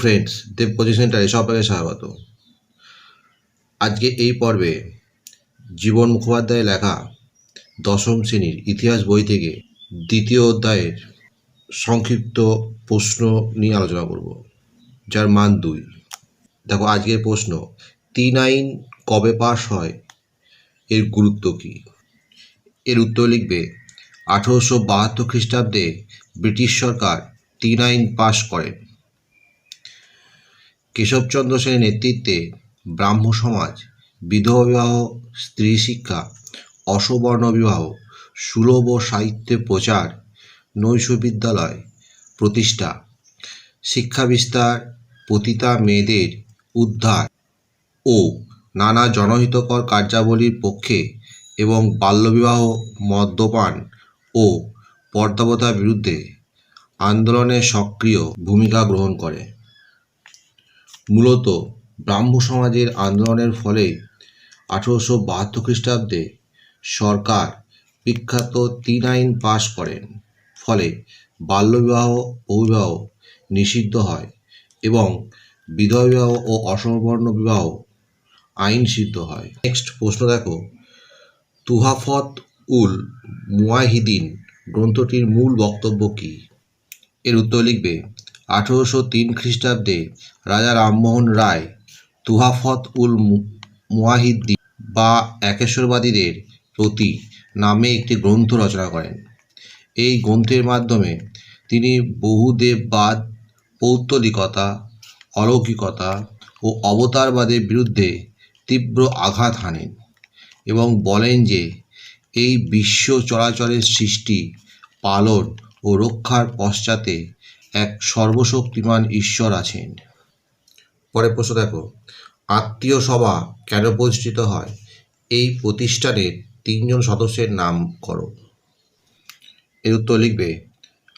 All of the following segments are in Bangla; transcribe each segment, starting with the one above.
ফ্রেন্ডস দেব কোচিং সেন্টারে সবাইকে স্বাগত। আজকে এই পর্বে জীবন মুখোপাধ্যায়ের লেখা দশম শ্রেণির ইতিহাস বই থেকে দ্বিতীয় অধ্যায়ের সংক্ষিপ্ত প্রশ্ন নিয়ে আলোচনা করব, যার মান দুই। দেখো, আজকের প্রশ্ন, তিন আইন কবে পাশ হয়? এর গুরুত্ব কী? এর উত্তর লিখবে, আঠেরোশো বাহাত্তর খ্রিস্টাব্দে ব্রিটিশ সরকার তিন আইন পাশ করেন। কেশবচন্দ্র সেনের নেতৃত্বে ব্রাহ্ম সমাজ, বিধবা বিবাহ, স্ত্রী শিক্ষা, অসবর্ণ বিবাহ, সুলভ সাহিত্যে প্রচার, নৈশ বিদ্যালয় প্রতিষ্ঠা, শিক্ষা বিস্তার, পতিতা মেয়েদের উদ্ধার ও নানা জনহিতকর কার্যাবলীর পক্ষে এবং বাল্যবিবাহ, মদ্যপান ও পর্দাবতার বিরুদ্ধে আন্দোলনে সক্রিয় ভূমিকা গ্রহণ করে। মূলত ব্রাহ্ম সমাজের আন্দোলনের ফলে আঠেরোশো বাহাত্তর খ্রিস্টাব্দে সরকার বিখ্যাত তিন আইন পাশ করেন। ফলে বাল্যবিবাহ, বহুবিবাহ নিষিদ্ধ হয় এবং বিধবা বিবাহ ও অসমবর্ণ বিবাহ আইন সিদ্ধ হয়। নেক্সট প্রশ্ন দেখো। তুহাফত উল মুয়াহিদিন গ্রন্থটির মূল বক্তব্য কী? এর উত্তর লিখবে আঠেরোশো তিন খ্রিস্টাব্দে রাজা রামমোহন রায় তুহাফত উল মু- বা একেশ্বরবাদীদের প্রতি নামে একটি গ্রন্থ রচনা করেন। এই গ্রন্থের মাধ্যমে তিনি বহুদেববাদ, পৌত্তলিকতা, অলৌকিকতা ও অবতারবাদের বিরুদ্ধে তীব্র আঘাত হানেন এবং বলেন যে এই বিশ্ব চলাচলের সৃষ্টি, পালন ও রক্ষার পশ্চাতে এক সর্বশক্তিমান ঈশ্বর আছেন। পরের প্রশ্ন দেখো, আত্মীয় সভা কেন প্রতিষ্ঠিত হয়? এই প্রতিষ্ঠানের তিনজন সদস্যের নাম করো। এর উত্তর লিখবে,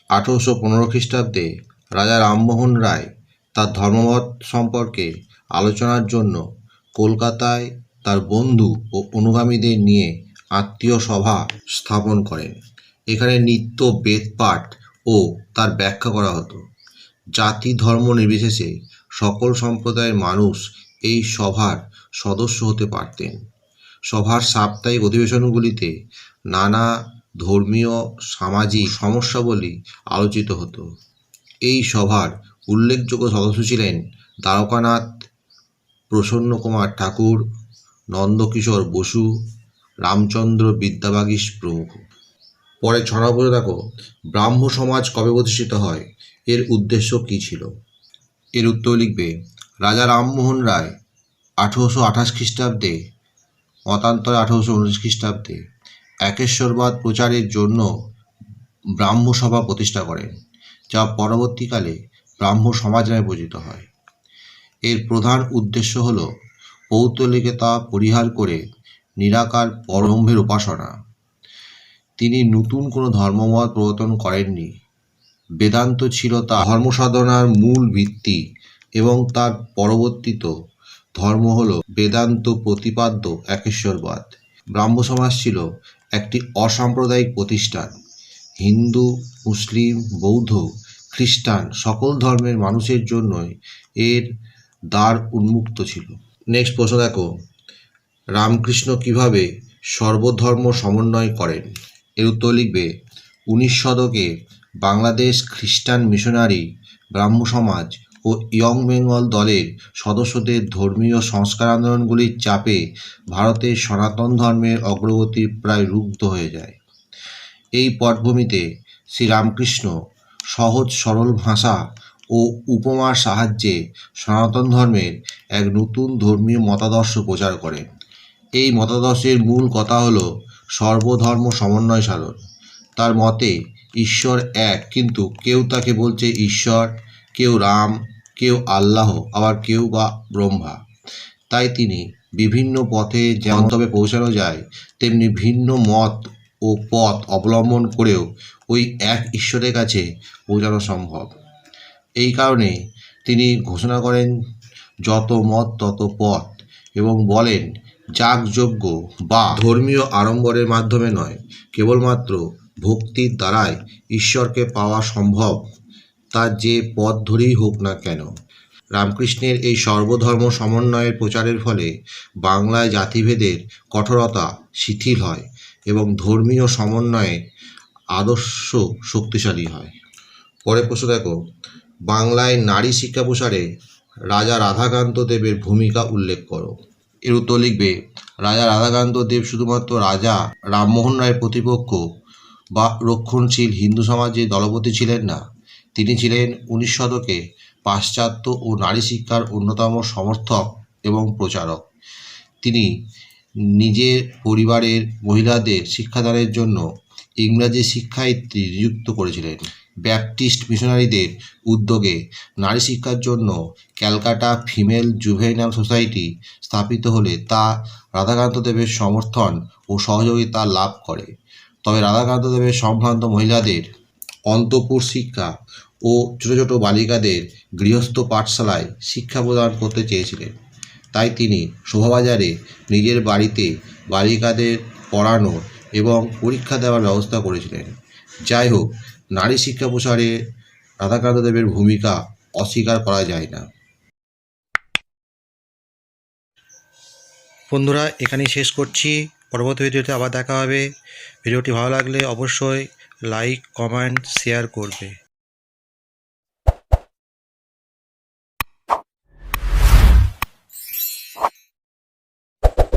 আঠেরোশো পনেরো খ্রিস্টাব্দে রাজা রামমোহন রায় তার ধর্মমত সম্পর্কে আলোচনার জন্য কলকাতায় তার বন্ধু ও অনুগামীদের নিয়ে আত্মীয় সভা স্থাপন করেন। এখানে নিত্য বেদপাঠ ও তার ব্যাখ্যা করা হতো। জাতি ধর্ম নির্বিশেষে সকল সম্প্রদায়ের মানুষ এই সভার সদস্য হতে পারতেন। সভার সাপ্তাহিক অধিবেশনগুলিতে নানা ধর্মীয় সামাজিক সমস্যাবলী আলোচিত হতো। এই সভার উল্লেখযোগ্য সদস্য ছিলেন দ্বারকানাথ প্রসন্ন কুমার ঠাকুর, নন্দকিশোর বসু, রামচন্দ্র বিদ্যাবাগীশ প্রমুখ। পরে ছ নম্বরে দেখো, ব্রাহ্ম সমাজ কবে প্রতিষ্ঠিত হয়? এর উদ্দেশ্য কী ছিল? এর উত্তর লিখবে, রাজা রামমোহন রায়, আঠেরোশো আঠাশ খ্রিস্টাব্দে, মতান্তরে আঠেরোশো উনিশ খ্রিস্টাব্দে একেশ্বরবাদ প্রচারের জন্য ব্রাহ্ম সভা প্রতিষ্ঠা করেন, যা পরবর্তীকালে ব্রাহ্ম সমাজ নামে পরিচিত হয়। এর প্রধান উদ্দেশ্য হল, পৌত্তলিকতা পরিহার করে নিরাকার পরম্ভের উপাসনা। তিনি নতুন কোনো ধর্মমত প্রবর্তন করেননি। বেদান্ত ছিল তার ধর্মসাধনার মূল ভিত্তি এবং তার পরবর্তীত ধর্ম হল বেদান্ত প্রতিপাদ্য একেশ্বরবাদ। ব্রাহ্ম সমাজ ছিল একটি অসাম্প্রদায়িক প্রতিষ্ঠান। হিন্দু, মুসলিম, বৌদ্ধ, খ্রিস্টান সকল ধর্মের মানুষের জন্যই এর দ্বার উন্মুক্ত ছিল। নেক্সট প্রশ্ন দেখো, রামকৃষ্ণ কীভাবে সর্বধর্ম সমন্বয় করেন? এর উত্তর লিখবে, উনিশ শতকে বাংলাদেশ খ্রিস্টান মিশনারি, ব্রাহ্ম সমাজ ও ইয়ং বেঙ্গল দলের সদস্যদের ধর্মীয় সংস্কার আন্দোলনগুলির চাপে ভারতের সনাতন ধর্মের অগ্রগতি প্রায় রুগ্ধ হয়ে যায়। এই পটভূমিতে শ্রীরামকৃষ্ণ সহজ সরল ভাষা ও উপমার সাহায্যে সনাতন ধর্মের এক নতুন ধর্মীয় মতাদর্শ প্রচার করেন। এই মতাদর্শের মূল কথা হল সর্বধর্ম সমন্বয় সাধন। তার মতে, ঈশ্বর এক, কিন্তু কেউ তাকে বলছে ঈশ্বর, কেউ রাম, কেউ আল্লাহ, আবার কেউ বা ব্রহ্মা। তাই তিনি বিভিন্ন পথে যেমন তবে পৌঁছানো যায়, তেমনি ভিন্ন মত ও পথ অবলম্বন করেও ওই এক ঈশ্বরের কাছে পৌঁছানো সম্ভব। এই কারণে তিনি ঘোষণা করেন, যত মত তত পথ, এবং বলেন যাগযজ্ঞ বা ধর্মীয় আড়ম্বরের মাধ্যমে নয়, কেবলমাত্র ভক্তির দ্বারাই ঈশ্বরকে পাওয়া সম্ভব তার যে পথ ধরেই হোক না কেন। রামকৃষ্ণের এই সর্বধর্ম সমন্বয়ের প্রচারের ফলে বাংলায় জাতিভেদের কঠোরতা শিথিল হয় এবং ধর্মীয় সমন্বয়ে আদর্শ শক্তিশালী হয়। পরে প্রশ্ন দেখো, বাংলায় নারী শিক্ষা প্রসারে রাজা রাধাকান্ত দেবের ভূমিকা উল্লেখ করো। এর উত্তর লিখবে, রাজা রাধাকান্ত দেব শুধুমাত্র রাজা রামমোহন রায়ের প্রতিপক্ষ বা রক্ষণশীল হিন্দু সমাজে দলপতি ছিলেন না। তিনি ছিলেন উনিশ শতকে পাশ্চাত্য ও নারী শিক্ষার অন্যতম সমর্থক এবং প্রচারক। তিনি নিজের পরিবারের মহিলাদের শিক্ষাদানের জন্য ইংরাজি শিক্ষায় নিযুক্ত করেছিলেন। ব্যাপটিস্ট মিশনারিদের উদ্যোগে নারী শিক্ষার জন্য ক্যালকাটা ফিমেল জুভেনাল সোসাইটি স্থাপিত হলে তা রাধাকান্ত দেবের সমর্থন ও সহযোগিতা লাভ করে। তবে রাধাকান্ত দেবের সম্ভ্রান্ত মহিলাদের অন্তপুর শিক্ষা ও ছোটো ছোটো বালিকাদের গৃহস্থ পাঠশালায় শিক্ষা প্রদান করতে চেয়েছিলেন। তাই তিনি শোভাবাজারে নিজের বাড়িতে বালিকাদের পড়ানো এবং পরীক্ষা দেওয়ার ব্যবস্থা করেছিলেন। যাই হোক, নারী শিক্ষা প্রসারে রাধাকান্ত দেবের ভূমিকা অস্বীকার করা যায় না। বন্ধুরা, এখানেই শেষ করছি। পরবর্তী ভিডিওতে আবার দেখা হবে। ভিডিওটি ভালো লাগলে অবশ্যই লাইক, কমেন্ট, শেয়ার করবে।